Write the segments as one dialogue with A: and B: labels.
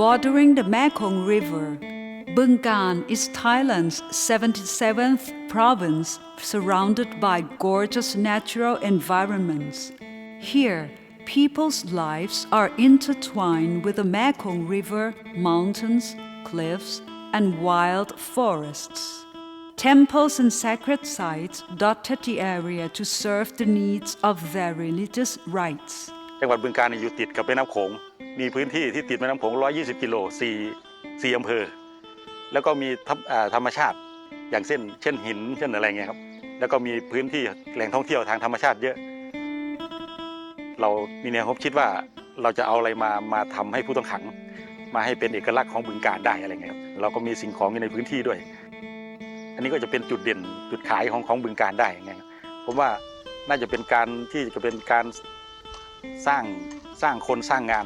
A: Bordering the Mekong River, Bungan is Thailand's 77th province, surrounded by gorgeous natural environments. Here, people's lives are intertwined with the Mekong River, mountains, cliffs, and wild forests. Temples and sacred sites dotted the area to serve the needs of their religious rites.
B: จังหวัดบึงกาฬเนี่ยอยู่ติดกับแม่น้ำโขง มีพื้นที่ที่ติดแม่น้ำโขง 120 กิโล4 4อำเภอ แล้วก็มีธรรมอ่าธรรมชาติอย่างเช่น เช่นหินเช่นอะไรเงี้ยครับ แล้วก็มีพื้นที่แหล่งท่องเที่ยวทางธรรมชาติเยอะ เรามีแนวคิดว่าเราจะเอาอะไรมามาทำให้ผู้ต้องขัง มาให้เป็นเอกลักษณ์ของบึงการได้อะไรเงี้ยครับเราก็มีสิ่งของอยู่ในพื้นที่ด้วย อันนี้ก็จะเป็นจุดเด่นจุดขายของของบึงการได้ไงครับผมว่าน่าจะเป็นการที่จะเป็นการสร้างสร้างคนสร้างงาน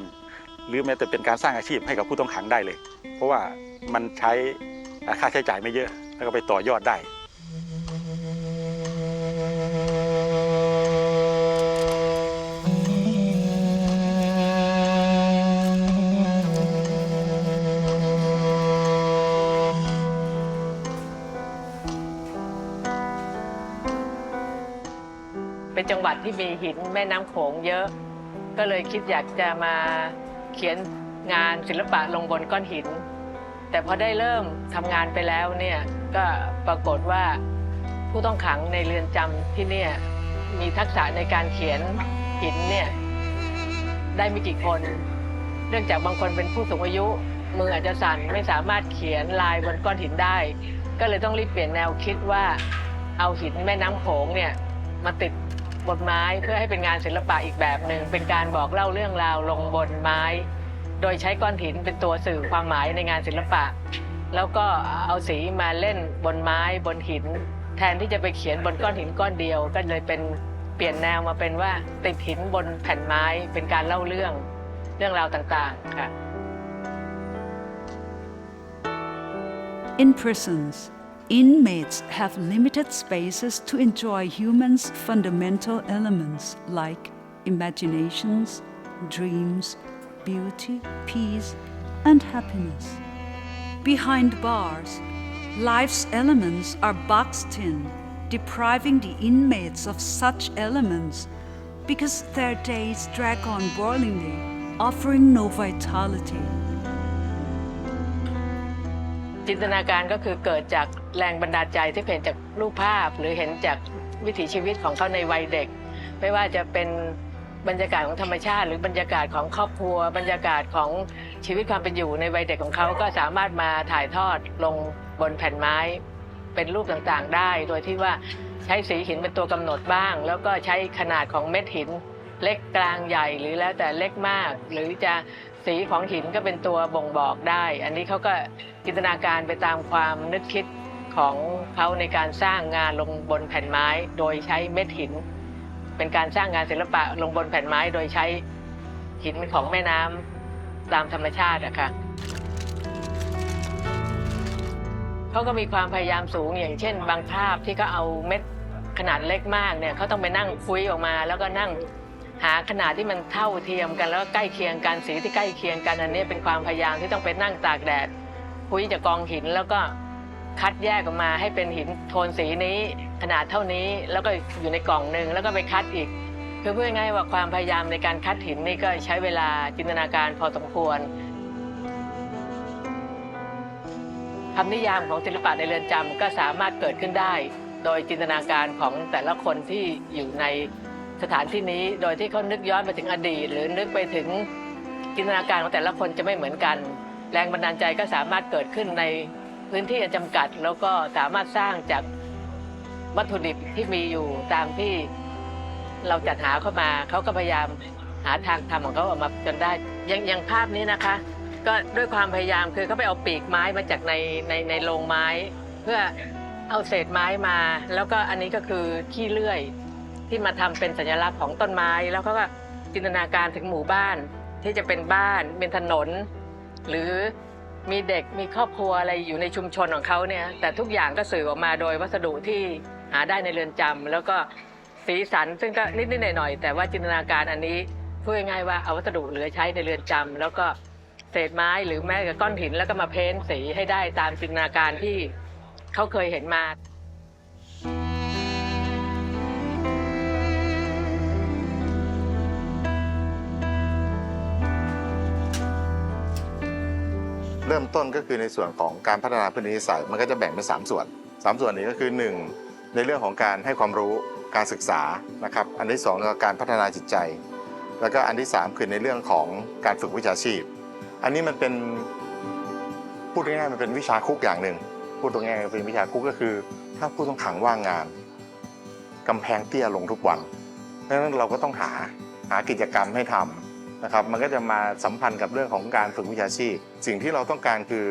B: หรือแม้แต่เป็นการสร้างอาชีพให้กับผู้ต้องขังได้เลย เพราะว่ามันใช้ค่าใช้จ่ายไม่เยอะ แล้วก็ไปต่อยอดได้
C: เป็นจังหวัดที่มีหินแม่น้ำโขงเยอะ ก็เลยคิดอยากจะมา เขียนงานศิลปะลงบนก้อนหิน แต่พอได้เริ่มทำงานไปแล้วเนี่ยก็ปรากฏว่าผู้ต้องขังในเรือนจำที่เนี่ยมีทักษะในการเขียนหินเนี่ยได้ไม่กี่คน เนื่องจากบางคนเป็นผู้สูงอายุมืออาจจะสั่นไม่สามารถเขียนลายบนก้อนหินได้ ก็เลยต้องรีบเปลี่ยนแนวคิดว่าเอาหินแม่น้ำโขงเนี่ยมาติด บนไม้เพื่อให้เป็นงานศิลปะอีกแบบหนึ่งเป็นการบอกเล่าเรื่องราวลงบนไม้ โดยใช้ก้อนหินเป็นตัวสื่อความหมายในงานศิลปะ แล้วก็เอาสีมาเล่นบนไม้บนหิน แทนที่จะไปเขียนบนก้อนหินก้อนเดียว ก็เลยเป็นเปลี่ยนแนวมาเป็นว่าติดหินบนแผ่นไม้เป็นการเล่าเรื่องเรื่องราวต่างๆค่ะ
A: In prisons, inmates have limited spaces to enjoy humans' fundamental elements like imaginations, dreams, beauty, peace, and happiness. Behind bars, life's elements are boxed in, depriving the inmates of such elements because their days drag on boringly, offering no vitality.
C: จินตนาการก็คือเกิดจากแรงบันดาลใจที่เห็นจากรูปภาพ หรือเห็นจากวิถีชีวิตของเขาในวัยเด็ก ไม่ว่าจะเป็นบรรยากาศของธรรมชาติ หรือบรรยากาศของครอบครัว บรรยากาศของชีวิตความเป็นอยู่ในวัยเด็กของเขาก็สามารถมาถ่ายทอดลงบนแผ่นไม้ เป็นรูปต่างๆได้ โดยที่ว่าใช้สีหินเป็นตัวกำหนดบ้าง แล้วก็ใช้ขนาดของเม็ดหิน เล็กกลางใหญ่หรือแล้วแต่เล็กมาก หรือจะ สีของหินก็เป็นตัวบ่งบอกได้ อันนี้เขาก็จินตนาการไปตามความนึกคิดของเขาในการสร้างงานลงบนแผ่นไม้ โดยใช้เม็ดหิน เป็นการสร้างงานศิลปะลงบนแผ่นไม้โดยใช้หินของแม่น้ำตามธรรมชาติอะค่ะเขาก็มีความพยายามสูงอย่างเช่น บางภาพที่เขาเอาเม็ดขนาดเล็กมากเนี่ยเขาต้องไปนั่งคุยออกมาแล้วก็นั่ง หาขนาดที่มันเท่าเทียมกันแล้วก็ใกล้เคียงกันสีที่ใกล้เคียงกันอันนี้เป็นความพยายามที่ต้องไปนั่งตากแดดคุยจากกองหินแล้วก็คัดแยกออกมาให้เป็นหินโทนสีนี้ขนาดเท่านี้แล้วก็อยู่ในกล่องหนึ่งแล้วก็ไปคัดอีก คือพูดง่ายว่าความพยายามในการคัดหินนี่ก็ใช้เวลาจินตนาการพอสมควรคำนิยามของศิลปะในเรือนจำก็สามารถเกิดขึ้นได้ โดยจินตนาการของแต่ละคนที่อยู่ใน สถานที่นี้โดยที่เขานึกย้อนไปถึงอดีต หรือนึกไปถึงจินตนาการของแต่ละคนจะไม่เหมือนกัน แรงบันดาลใจก็สามารถเกิดขึ้นในพื้นที่อันจำกัด แล้วก็สามารถสร้างจากวัตถุดิบที่มีอยู่ตามที่เราจัดหาเข้ามาเขาก็พยายามหาทางทำของเขาออกมาจนได้อยังอยังภาพนี้นะคะ ก็ด้วยความพยายามคือเขาไปเอาปีกไม้มาจากในในในโรงไม้ เพื่อเอาเศษไม้มา แล้วก็อันนี้ก็คือขี้เลื่อย ที่มาทำเป็นสัญลักษณ์ของต้นไม้ แล้วเขาก็จินตนาการถึงหมู่บ้านที่จะเป็นบ้านเป็นถนน หรือมีเด็กมีครอบครัวอะไรอยู่ในชุมชนของเขาเนี่ยแต่ทุกอย่างก็สื่อออกมาโดยวัสดุที่หาได้ในเรือนจำแล้วก็สีสันซึ่งก็นิดๆหน่อยๆแต่ว่าจินตนาการอันนี้พูดง่ายๆว่าเอาวัสดุเหลือใช้ในเรือนจำแล้วก็เศษไม้หรือแม้แต่ก้อนหินแล้วก็มาเพ้นสีให้ได้ตามจินตนาการที่เขาเคยเห็นมา
D: เริ่มต้นก็คือในส่วนของการพัฒนาพื้นที่นิสัยมันก็จะแบ่งเป็น 3 ส่วน 3 ส่วนนี้ก็คือ 1 ในเรื่องของการให้ความรู้การศึกษานะครับอันที่2ก็การพัฒนาจิตใจ แล้วก็อันที่ 3 คือในเรื่องของการฝึกวิชาชีพ อันนี้มันเป็นพูดง่ายๆมันเป็นวิชาคุกอย่างหนึ่งพูดตรงง่ายๆเป็นวิชาคุกก็คือ ถ้าผู้ต้องขังว่างงานกำแพงเตี้ยลงทุกวันเพราะฉะนั้นเราก็ต้องหาหากิจกรรมให้ทำ นะครับมันก็จะมาสัมพันธ์กับเรื่องของการฝึกวิชาชีพ สิ่งที่เราต้องการคือ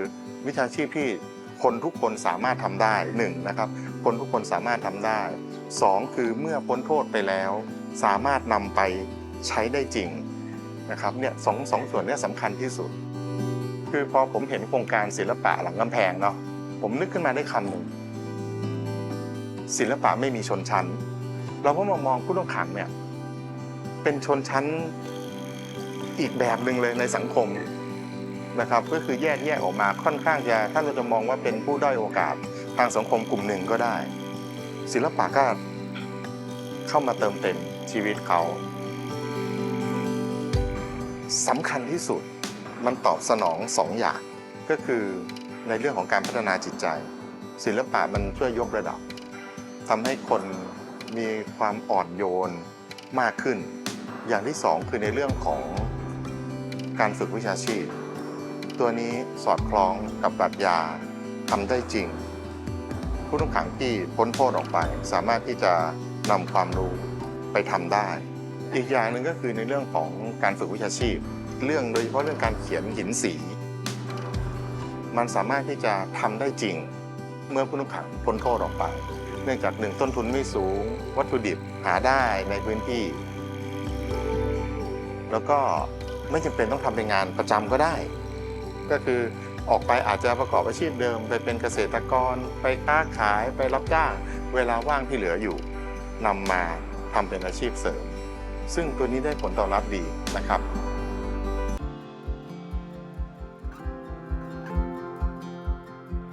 D: วิชาชีพที่คนทุกคนสามารถทำได้หนึ่งนะครับคนทุกคนสามารถทำได้สองคือเมื่อพ้นโทษไปแล้ว สามารถนำไปใช้ได้จริงนะครับเนี่ยสองสองส่วนนี้สำคัญที่สุด คือพอผมเห็นโครงการศิลปะหลังกำแพงเนาะผมนึกขึ้นมาได้คำหนึ่งศิลปะไม่มีชนชั้น เราก็มามองผู้ต้องขังเนี่ยเป็นชนชั้น อีกแบบหนึ่งเลยในสังคมนะครับก็คือแยกแยกออกมาค่อนข้างจะถ้าเราจะมองว่าเป็นผู้ด้อยโอกาสทางสังคมกลุ่มหนึ่งก็ได้ ศิลปะก็เข้ามาเติมเต็มชีวิตเขาสำคัญที่สุดมันตอบสนองสองอย่าง ก็คือในเรื่องของการพัฒนาจิตใจ ศิลปะมันช่วยยกระดับทำให้คนมีความอ่อนโยนมากขึ้น อย่างที่สองคือในเรื่องของ การฝึกวิชาชีพ ตัวนี้สอดคล้องกับปรัชญาทำได้จริง ผู้ต้องขังที่พ้นโทษออกไป สามารถที่จะนำความรู้ไปทำได้ อีกอย่างหนึ่งก็คือในเรื่องของการฝึกวิชาชีพ เรื่องโดยเฉพาะเรื่องการเขียนหินสี มันสามารถที่จะทำได้จริง เมื่อผู้ต้องขังพ้นโทษออกไปเนื่องจากหนึ่งต้นทุนไม่สูง วัตถุดิบหาได้ในพื้นที่ แล้วก็ ไม่จำเป็นต้องทำเป็นงานประจำก็ได้ ก็คือออกไปอาจจะประกอบอาชีพเดิม ไปเป็นเกษตรกร ไปค้าขายไปรับจ้าง เวลาว่างที่เหลืออยู่นำมาทำเป็นอาชีพเสริม ซึ่งตัวนี้ได้ผลตอบรับดีนะครับ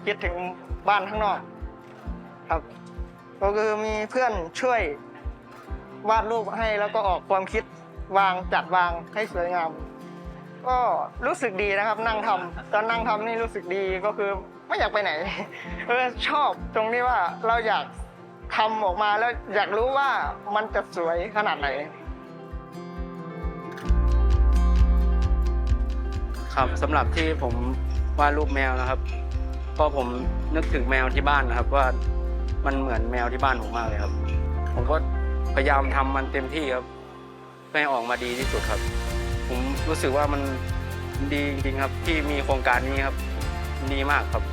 E: คิดถึงบ้านข้างนอกครับก็คือมีเพื่อนช่วยวาดรูปให้แล้วก็ออกความคิด วางจัดวางให้สวยงาม ก็รู้สึกดีนะครับ นั่งทำตอนนั่งทำนี่รู้สึกดีก็คือไม่อยากไปไหนเออชอบตรงที่ว่าเราอยากทำออกมาแล้วอยากรู้ว่ามันจะสวยขนาดไหน
F: ครับสำหรับที่ผมวาดรูปแมวนะครับก็ผมนึกถึงแมวที่บ้านนะครับ ว่ามันเหมือนแมวที่บ้านผมมากเลยครับ ผมก็พยายามทำมันเต็มที่ครับ ให้ออกมาดีที่สุดครับ ผมรู้สึกว่ามันดีจริงครับที่มีโครงการนี้ครับดีมากครับ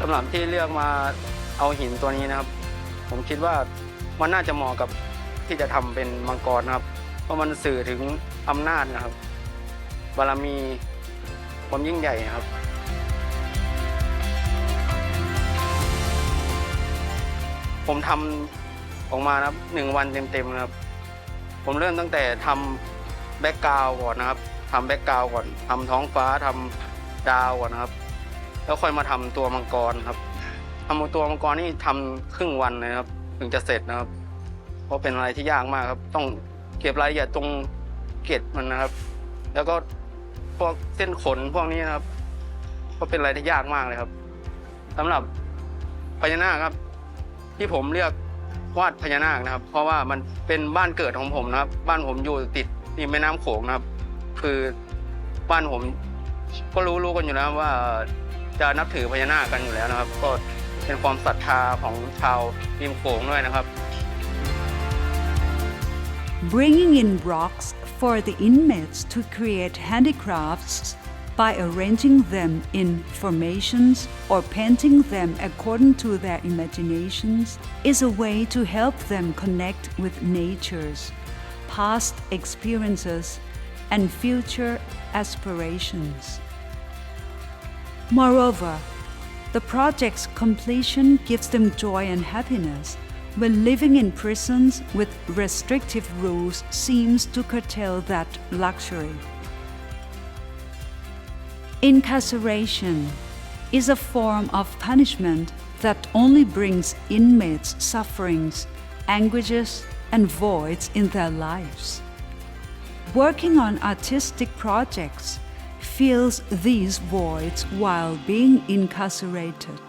F: สำหรับที่เลือกมาเอาหินตัวนี้นะครับ ผมคิดว่ามันน่าจะเหมาะกับที่จะทำเป็นมังกรนะครับ เพราะมันสื่อถึงอำนาจนะครับบารมีความยิ่งใหญ่นะครับ ผมทำออกมานะครับหนึ่งวันเต็มๆนะครับ ผมเริ่มตั้งแต่ทำแบ็กกราวก่อนนะครับทำแบ็กกราวก่อนทำท้องฟ้าทำดาวก่อนนะครับ แล้วค่อยมาทำตัวมังกรครับทำตัวมังกรนี่ทำครึ่งวันเลยครับ ถึงจะเสร็จนะครับ เพราะเป็นอะไรที่ยากมากครับ ต้องเก็บรายละเอียดตรงเกล็ดมันนะครับ แล้วก็พวกเส้นขนพวกนี้นะครับ ก็เป็นอะไรที่ยากมากเลยครับสำหรับพญานาคครับ ที่ผมเลือกวาดพญานาคนะครับ เพราะว่ามันเป็นบ้านเกิดของผมนะครับ บ้านผมอยู่ติดริมแม่น้ำโขงนะครับ คือบ้านผมก็รู้รู้กันอยู่แล้วว่าจะนับถือพญานาคกันอยู่แล้วนะครับ ก็เป็นความศรัทธาของชาวริมโขงด้วยนะครับ
A: bringing in rocks for the inmates to create handicrafts by arranging them in formations or painting them according to their imaginations is a way to help them connect with nature's past experiences and future aspirations. Moreover, the project's completion gives them joy and happiness, when living in prisons with restrictive rules seems to curtail that luxury. Incarceration is a form of punishment that only brings inmates sufferings, anguishes, and voids in their lives. Working on artistic projects fills these voids while being incarcerated.